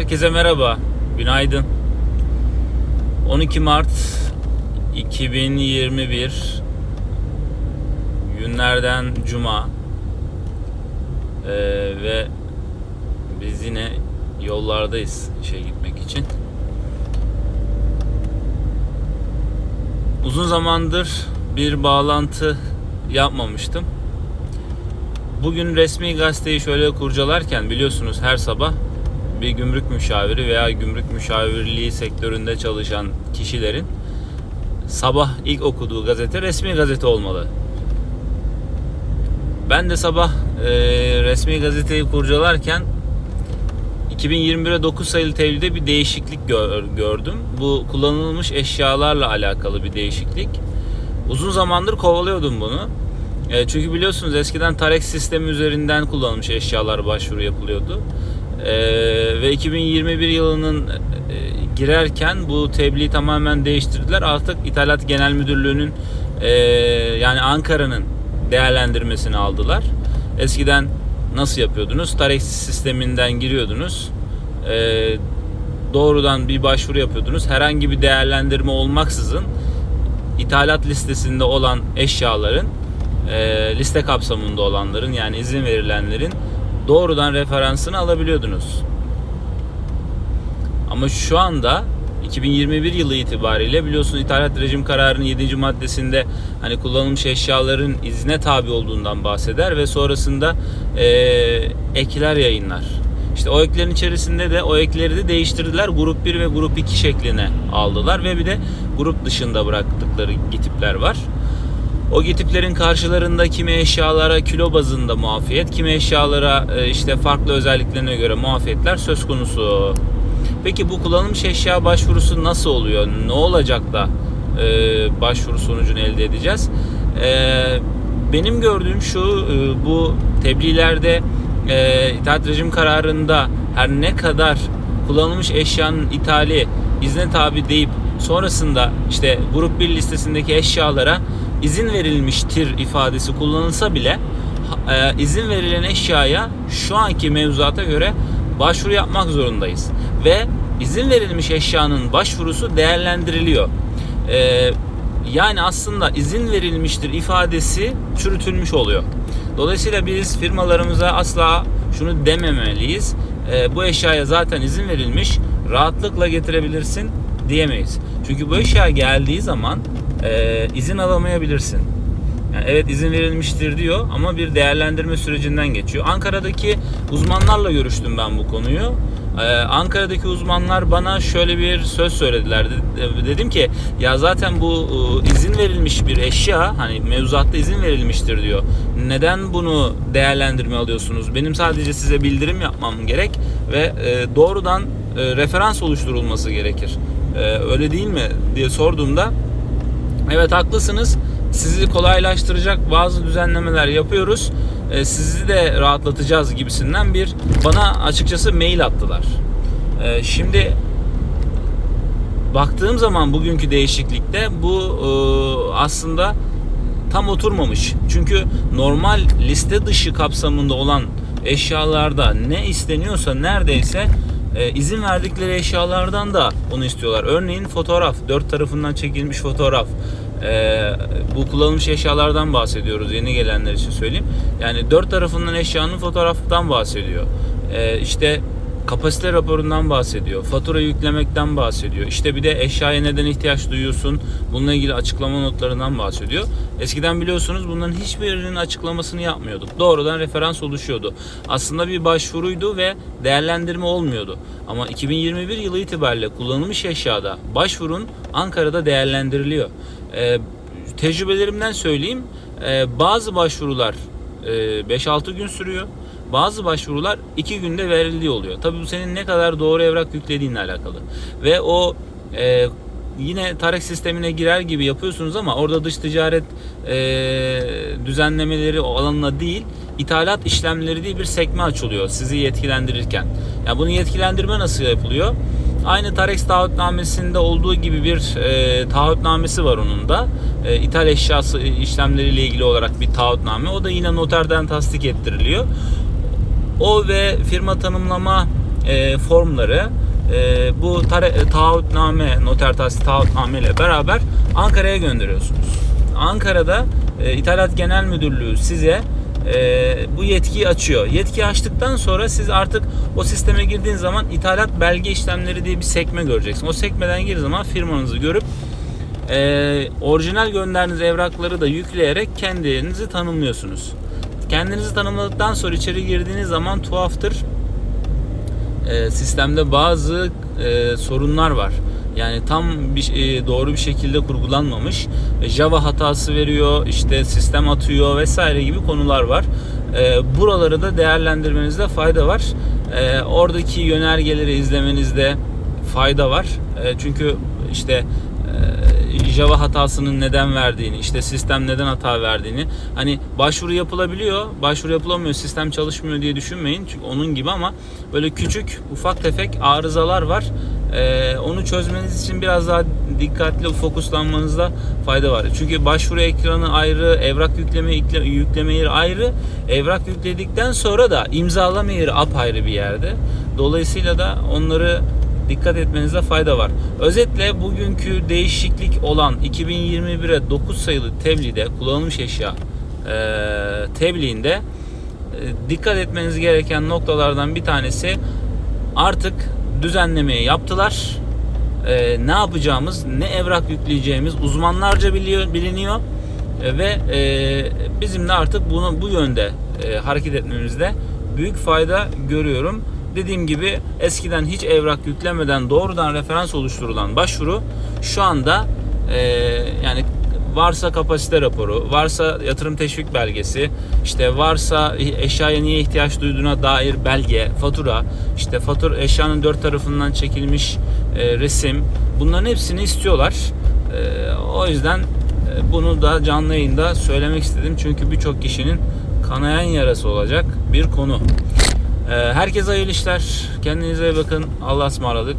Herkese merhaba, günaydın. 12 Mart 2021 günlerden Cuma Ee, ve biz yine yollardayız işe gitmek için. Uzun zamandır bir bağlantı yapmamıştım. Bugün resmi gazeteyi şöyle kurcalarken biliyorsunuz her sabah bir gümrük müşaviri veya gümrük müşavirliği sektöründe çalışan kişilerin sabah ilk okuduğu gazete resmi gazete olmalı. Ben de sabah e, resmi gazeteyi kurcalarken 2021'e 9 sayılı tebliğde bir değişiklik gör- gördüm. Bu kullanılmış eşyalarla alakalı bir değişiklik. Uzun zamandır kovalıyordum bunu. E, çünkü biliyorsunuz eskiden Tarex sistemi üzerinden kullanılmış eşyalar başvuru yapılıyordu. E, ve 2021 yılının e, girerken bu tebliği tamamen değiştirdiler. Artık İthalat Genel Müdürlüğü'nün e, yani Ankara'nın değerlendirmesini aldılar. Eskiden nasıl yapıyordunuz? Tarex sisteminden giriyordunuz. E, doğrudan bir başvuru yapıyordunuz. Herhangi bir değerlendirme olmaksızın ithalat listesinde olan eşyaların e, liste kapsamında olanların yani izin verilenlerin doğrudan referansını alabiliyordunuz. Ama şu anda 2021 yılı itibariyle biliyorsunuz ithalat rejim kararının 7. maddesinde hani kullanılmış eşyaların izne tabi olduğundan bahseder ve sonrasında e, ekler yayınlar. İşte o eklerin içerisinde de o ekleri de değiştirdiler. Grup 1 ve grup 2 şekline aldılar ve bir de grup dışında bıraktıkları gitipler var. O gitiplerin karşılarında kimi eşyalara kilo bazında muafiyet, kimi eşyalara e, işte farklı özelliklerine göre muafiyetler söz konusu. Peki bu kullanılmış eşya başvurusu nasıl oluyor? Ne olacak da e, başvuru sonucunu elde edeceğiz? E, benim gördüğüm şu, e, bu tebliğlerde e, itaat rejim kararında her ne kadar kullanılmış eşyanın ithali izne tabi deyip sonrasında işte grup 1 listesindeki eşyalara izin verilmiştir ifadesi kullanılsa bile e, izin verilen eşyaya şu anki mevzuata göre başvuru yapmak zorundayız ve izin verilmiş eşyanın başvurusu değerlendiriliyor. E, yani aslında izin verilmiştir ifadesi çürütülmüş oluyor. Dolayısıyla biz firmalarımıza asla şunu dememeliyiz. E, bu eşyaya zaten izin verilmiş, rahatlıkla getirebilirsin diyemeyiz. Çünkü bu eşya geldiği zaman e, izin alamayabilirsin. Yani evet izin verilmiştir diyor ama bir değerlendirme sürecinden geçiyor. Ankara'daki uzmanlarla görüştüm ben bu konuyu. Ee, Ankara'daki uzmanlar bana şöyle bir söz söylediler. De- Dedim ki ya zaten bu e, izin verilmiş bir eşya hani mevzuatta izin verilmiştir diyor. Neden bunu değerlendirme alıyorsunuz? Benim sadece size bildirim yapmam gerek ve e, doğrudan e, referans oluşturulması gerekir. E, öyle değil mi diye sorduğumda Evet haklısınız. Sizi kolaylaştıracak bazı düzenlemeler yapıyoruz. Ee, sizi de rahatlatacağız gibisinden bir bana açıkçası mail attılar. Ee, şimdi baktığım zaman bugünkü değişiklikte bu e, aslında tam oturmamış. Çünkü normal liste dışı kapsamında olan eşyalarda ne isteniyorsa neredeyse e, izin verdikleri eşyalardan da onu istiyorlar. Örneğin fotoğraf, dört tarafından çekilmiş fotoğraf. E, bu kullanılmış eşyalardan bahsediyoruz yeni gelenler için söyleyeyim. Yani dört tarafından eşyanın fotoğraftan bahsediyor. E, işte kapasite raporundan bahsediyor. Fatura yüklemekten bahsediyor. İşte bir de eşyaya neden ihtiyaç duyuyorsun? Bununla ilgili açıklama notlarından bahsediyor. Eskiden biliyorsunuz bunların hiçbirinin açıklamasını yapmıyorduk. Doğrudan referans oluşuyordu. Aslında bir başvuruydu ve değerlendirme olmuyordu. Ama 2021 yılı itibariyle kullanılmış eşyada başvurun Ankara'da değerlendiriliyor. Ee, tecrübelerimden söyleyeyim. Ee, bazı başvurular e, 5-6 gün sürüyor. Bazı başvurular 2 günde verildiği oluyor. Tabii bu senin ne kadar doğru evrak yüklediğinle alakalı. Ve o e, yine tarih sistemine girer gibi yapıyorsunuz ama orada dış ticaret e, düzenlemeleri o alanına değil ithalat işlemleri diye bir sekme açılıyor sizi yetkilendirirken. Yani bunu yetkilendirme nasıl yapılıyor? Aynı Tarex taahhütnamesinde olduğu gibi bir e, taahhütnamesi var onun da. E, ithal eşyası işlemleriyle ilgili olarak bir taahhütname. O da yine noterden tasdik ettiriliyor. O ve firma tanımlama e, formları e, bu tare- taahhütname, noter tahsil taahhütname ile beraber Ankara'ya gönderiyorsunuz. Ankara'da e, İthalat Genel Müdürlüğü size e, bu yetkiyi açıyor. Yetkiyi açtıktan sonra siz artık o sisteme girdiğiniz zaman ithalat belge işlemleri diye bir sekme göreceksin. O sekmeden girdiğiniz zaman firmanızı görüp e, orijinal gönderdiğiniz evrakları da yükleyerek kendinizi tanımlıyorsunuz. Kendinizi tanımladıktan sonra içeri girdiğiniz zaman tuhaftır e, sistemde bazı e, sorunlar var. Yani tam bir e, doğru bir şekilde kurgulanmamış. E, Java hatası veriyor, işte sistem atıyor vesaire gibi konular var. E, buraları da değerlendirmenizde fayda var. E, oradaki yönergeleri izlemenizde fayda var. E, çünkü işte e, Java hatasının neden verdiğini, işte sistem neden hata verdiğini, hani başvuru yapılabiliyor, başvuru yapılamıyor, sistem çalışmıyor diye düşünmeyin. Çünkü onun gibi ama böyle küçük, ufak tefek arızalar var. E, onu çözmeniz için biraz daha dikkatli fokuslanmanızda fayda var. Çünkü başvuru ekranı ayrı, evrak yükleme yükle- yükleme yeri ayrı. Evrak yükledikten sonra da imzalama yeri apayrı bir yerde. Dolayısıyla da onları dikkat etmenizde fayda var. Özetle bugünkü değişiklik olan 2021'e 9 sayılı tebliğde kullanılmış eşya e, tebliğinde e, dikkat etmeniz gereken noktalardan bir tanesi artık düzenlemeyi yaptılar. E, ne yapacağımız, ne evrak yükleyeceğimiz uzmanlarca biliyor, biliniyor E, ve e, bizim de artık bunu bu yönde e, hareket etmemizde büyük fayda görüyorum. Dediğim gibi eskiden hiç evrak yüklemeden doğrudan referans oluşturulan başvuru şu anda e, yani varsa kapasite raporu, varsa yatırım teşvik belgesi, işte varsa eşyaya niye ihtiyaç duyduğuna dair belge, fatura, işte fatura eşyanın dört tarafından çekilmiş e, resim bunların hepsini istiyorlar. E, o yüzden e, bunu da canlı yayında söylemek istedim çünkü birçok kişinin kanayan yarası olacak bir konu. Ee, Herkese hayırlı işler. Kendinize iyi bakın. Allah'a ısmarladık.